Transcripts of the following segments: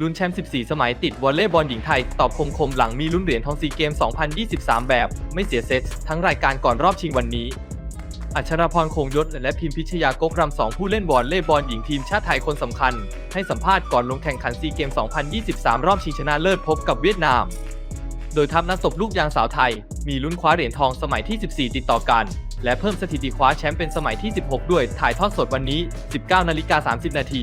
ลุ้นแชมป์ 14 สมัยติดวอลเลย์บอลหญิงไทย ตอบคมคมหลังมีลุ้นเหรียญทองซีเกม 2023 แบบ ไม่เสียเซตทั้งรายการก่อนรอบชิงวันนี้ อัชราพรคงยศและพิมพิชยากกรำสองผู้เล่นวอลเลย์บอลหญิงทีมชาติไทยคนสำคัญ ให้สัมภาษณ์ก่อนลงแข่งขันซีเกม 2023 รอบชิงชนะเลิศพบกับเวียดนาม โดยทัพนักตบลูกยางสาวไทย มีลุ้นคว้าเหรียญทองสมัยที่ 14 ติดต่อกัน และเพิ่มสถิติคว้าแชมป์เป็นสมัยที่ 16 ด้วยถ่ายทอดสดวันนี้ 19นาฬิกา30 นาที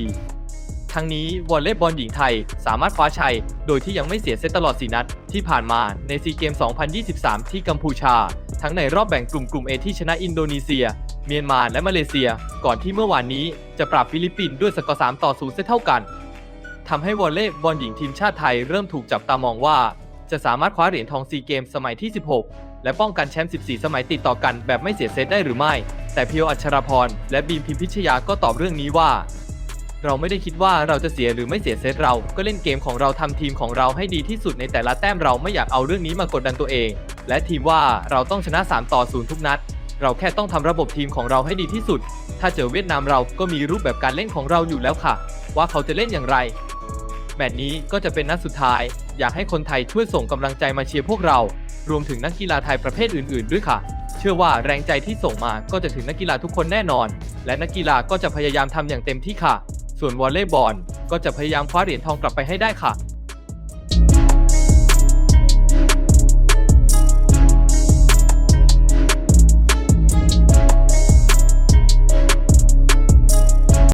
ทั้งนี้วอลเลย์บอลหญิงไทยสามารถคว้าชัย โดยที่ยังไม่เสียเซตตลอด 4 นัด ที่ผ่านมาในซีเกม 2023 ที่กัมพูชา ทั้งในรอบแบ่งกลุ่มกลุ่ม A ที่ชนะอินโดนีเซีย เมียนมาและมาเลเซีย ก่อนที่เมื่อวานนี้จะปราบฟิลิปปินส์ด้วยสกอร์ 3 ต่อ 0 เซตเท่ากันทำให้วอลเลย์บอลหญิงทีมชาติไทยเริ่มถูกจับตามองว่า จะสามารถคว้าเหรียญทองซีเกมสมัยที่ 16 และป้องกันแชมป์ 14 สมัยติดต่อกันแบบไม่เสียเซตได้หรือไม่ แต่เพียวอัชราพรและบีมพิมพิชยาก็ตอบเรื่องนี้ว่า เราไม่ได้คิดว่าเราจะเสียหรือไม่เสียเซตเรา ก็เล่นเกมของเราทำทีมของเราให้ดีที่สุดในแต่ละแต้มเราไม่อยากเอาเรื่องนี้มากดดันตัวเอง และทีมว่าเราต้องชนะ 3 ต่อ 0 ทุกนัด เราแค่ต้องทำระบบทีมของเราให้ดีที่สุด ถ้าเจอเวียดนามเราก็มีรูปแบบการเล่นของเราอยู่แล้วค่ะ ว่าเขาจะเล่นอย่างไร แมตช์นี้ก็จะเป็นนัดสุดท้าย อยากให้คนไทยช่วยส่งกำลังใจมาเชียร์พวกเรา รวมถึงนักกีฬาไทยประเภทอื่น ๆ ด้วยค่ะเชื่อว่าแรงใจที่ส่งมาก็จะถึงนักกีฬาทุกคนแน่นอน และนักกีฬาก็จะพยายามทำอย่างเต็มที่ค่ะ ส่วนวอลเลย์บอลก็จะพยายามคว้าเหรียญทองกลับไปให้ได้ค่ะ